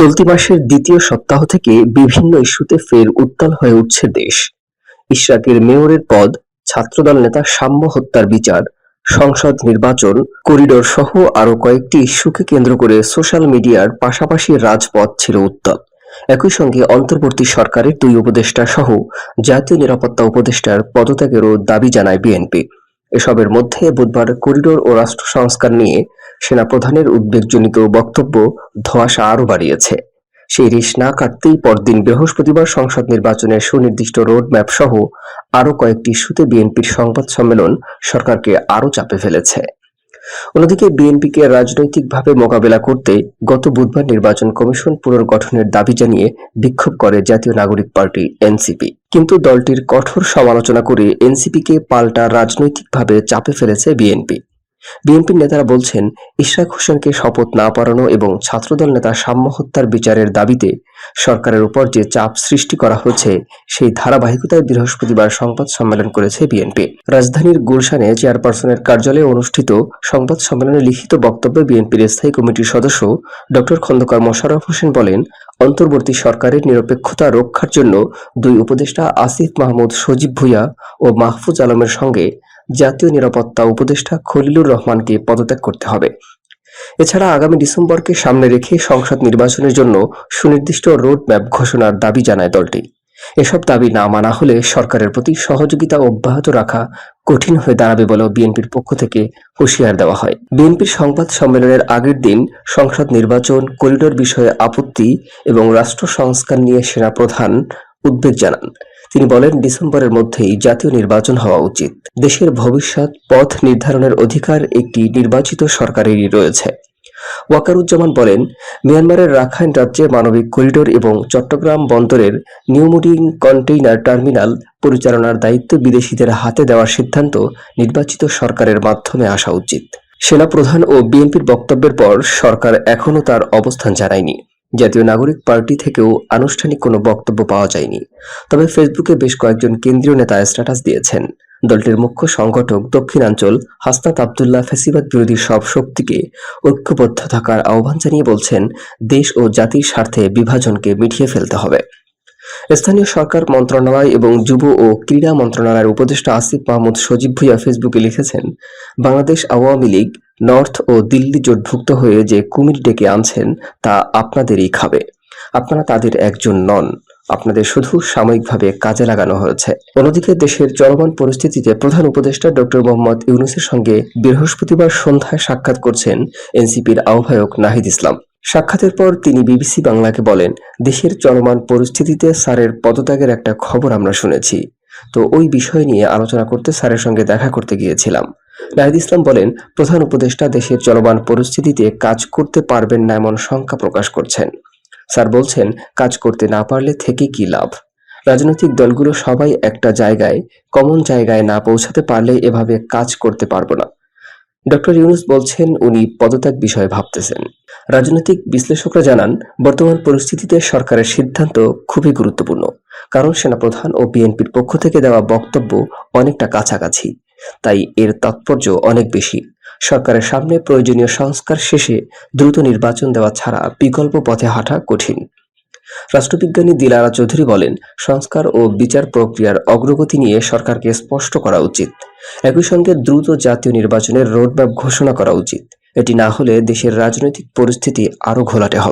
চলতি মাসের দ্বিতীয় সপ্তাহ থেকে বিভিন্ন ইস্যুতে ফের উত্তাল হয়ে উঠছে দেশ। ইশরাকের মেয়রের পদ, ছাত্রদল নেতা সাম্য হত্যার বিচার, সংসদ নির্বাচন, করিডোর সহ আরও কয়েকটি ইস্যুকে কেন্দ্র করে সোশ্যাল মিডিয়ার পাশাপাশি রাজপথ ছিল উত্তাল। একই সঙ্গে অন্তর্বর্তী সরকারের দুই উপদেষ্টা সহ জাতীয় নিরাপত্তা উপদেষ্টার পদত্যাগেরও দাবি জানায় বিএনপি। এসবের মধ্যে বুধবার করিডোর ও রাষ্ট্র সংস্কার নিয়ে সেনাপ্রধানের উদ্বেগজনিত বক্তব্য ধোঁয়াশা আরও বাড়িয়েছে। সেই রিস না কাটতেই পরদিন বৃহস্পতিবার সংসদ নির্বাচনের সুনির্দিষ্ট রোডম্যাপ সহ আরও কয়েকটি ইস্যুতে বিএনপির সংবাদ সম্মেলন সরকারকে আরও চাপে ফেলেছে। অন্যদিকে বিএনপিকে রাজনৈতিকভাবে মোকাবেলা করতে গত বুধবার নির্বাচন কমিশন পুনর্গঠনের দাবি জানিয়ে বিক্ষোভ করে জাতীয় নাগরিক পার্টি এনসিপি। কিন্তু দলটির কঠোর সমালোচনা করে এনসিপিকে পাল্টা রাজনৈতিকভাবে চাপে ফেলেছে বিএনপি। বিএনপির নেতারা বলছেন, ইশরাক হোসেনকে শপথ না পালানো এবং ছাত্রদল নেতা সাম্য হত্যার বিচারের দাবিতে সরকারের উপর যে চাপ সৃষ্টি করা হচ্ছে সেই ধারাবাহিকতায় বৃহস্পতিবার সংবাদ সম্মেলন করেছে বিএনপি। রাজধানীর গুলশানে চেয়ারপারসনের কার্যালয়ে অনুষ্ঠিত সংবাদ সম্মেলনে লিখিত বক্তব্যে বিএনপির স্থায়ী কমিটির সদস্য ডক্টর খন্দকার মোশাররফ হোসেন বলেন, অন্তর্বর্তী সরকারের নিরপেক্ষতা রক্ষার জন্য দুই উপদেষ্টা আসিফ মাহমুদ সজীব ভুইয়া ও মাহফুজ আলমের সঙ্গে জাতীয় নিরাপত্তা উপদেষ্টা খলিলুর রহমানকে পদত্যাগ করতে হবে। এছাড়া আগামী ডিসেম্বরকে সামনে রেখে সংসদ নির্বাচনের জন্য সুনির্দিষ্ট রোড ম্যাপ ঘোষণার দাবি জানায় দলটি। এসব দাবি না মানা হলে সরকারের প্রতি সহযোগিতা অব্যাহত রাখা কঠিন হয়ে দাঁড়াবে বলেও বিএনপির পক্ষ থেকে হুঁশিয়ার দেওয়া হয়। বিএনপির সংবাদ সম্মেলনের আগের দিন সংসদ নির্বাচন, করিডোর বিষয়ে আপত্তি এবং রাষ্ট্র সংস্কার নিয়ে সেনা প্রধান উদ্বেগ জানান। তিনি বলেন, ডিসেম্বরের মধ্যেই জাতীয় নির্বাচন হওয়া উচিত। দেশের ভবিষ্যৎ পথ নির্ধারণের অধিকার একটি নির্বাচিত সরকারেরই রয়েছে। ওয়াকারুজ্জামান বলেন, মিয়ানমারের রাখাইন রাজ্যে মানবিক করিডোর এবং চট্টগ্রাম বন্দরের নিউমুডিং কন্টেইনার টার্মিনাল পরিচালনার দায়িত্ব বিদেশিদের হাতে দেওয়ার সিদ্ধান্ত নির্বাচিত সরকারের মাধ্যমে আসা উচিত। সেনাপ্রধান ও বিএনপির বক্তব্যের পর সরকার এখনও তার অবস্থান জানায়নি। জাতীয় নাগরিক পার্টি থেকেও আনুষ্ঠানিক কোনো বক্তব্য পাওয়া যায়নি। তবে ফেসবুকে বেশ কয়েকজন কেন্দ্রীয় নেতা স্ট্যাটাস দিয়েছেন। দলটির মুখ্য সংগঠক দক্ষিণাঞ্চল হাসনাত আবদুল্লাহ ফেসিবাদ বিরোধী সব শক্তিকে ঐক্যবদ্ধ থাকার আহ্বান জানিয়ে বলছেন, দেশ ও জাতির স্বার্থে বিভাজনকে মিটিয়ে ফেলতে হবে। স্থানীয় সরকার মন্ত্রণালয় এবং যুব ও ক্রীড়া মন্ত্রণালয়ের উপদেষ্টা আসিফ মাহমুদ সজীব ভুইয়া ফেসবুকে লিখেছেন, বাংলাদেশ আওয়ামী লীগ নর্থ ও দিল্লি জোটভুক্ত হয়ে যে কুমির ডেকে আনছেন, তা আপনাদেরই খাবে। আপনারা তাদের একজন নন। আপনাদের শুধু সাময়িকভাবে কাজে লাগানো হয়েছে। অন্যদিকে দেশের চলমান পরিস্থিতিতে প্রধান উপদেষ্টা ডক্টর মোহাম্মদ ইউনুসের সঙ্গে বৃহস্পতিবার সন্ধ্যায় সাক্ষাৎ করছেন এনসিপির আহ্বায়ক নাহিদ ইসলাম। সাক্ষাতের পর তিনি বিবিসি বাংলাকে বলেন, দেশের চলমান পরিস্থিতিতে স্যারের পদত্যাগের একটা খবর আমরা শুনেছি। তো ওই বিষয় নিয়ে আলোচনা করতে স্যারের সঙ্গে দেখা করতে গিয়েছিলাম। নাহিদ ইসলাম বলেন, প্রধান উপদেষ্টা দেশের চলমান পরিস্থিতিতে কাজ করতে পারবেন না এমন শঙ্কা প্রকাশ করছেন। স্যার বলছেন, কাজ করতে না পারলে থেকে কি লাভ? রাজনৈতিক দলগুলো সবাই একটা জায়গায়, কমন জায়গায় না পৌঁছাতে পারলে এভাবে কাজ করতে পারব না। ডক্টর ইউনুস বলছেন, উনি পদত্যাগ বিষয়ে ভাবতেছেন। রাজনৈতিক বিশ্লেষকরা জানান, বর্তমান পরিস্থিতিতে সরকারের সিদ্ধান্ত খুবই গুরুত্বপূর্ণ। কারণ সেনাপ্রধান ও বিএনপির পক্ষ থেকে দেওয়া বক্তব্য অনেকটা কাছাকাছি। তাই এর তাৎপর্য অনেক বেশি। সরকারের সামনে প্রয়োজনীয় সংস্কার শেষে দ্রুত নির্বাচন দেওয়া ছাড়া বিকল্প পথে হাঁটা কঠিন। রাষ্ট্রবিজ্ঞানী দিলারা চৌধুরী বলেন, সংস্কার ও বিচার প্রক্রিয়ার অগ্রগতি নিয়ে সরকারকে স্পষ্ট করা উচিত। একই সঙ্গে দ্রুত জাতীয় নির্বাচনের রোডম্যাপ ঘোষণা করা উচিত। এটি না হলে দেশের রাজনৈতিক পরিস্থিতি আরও ঘোলাটে হবে।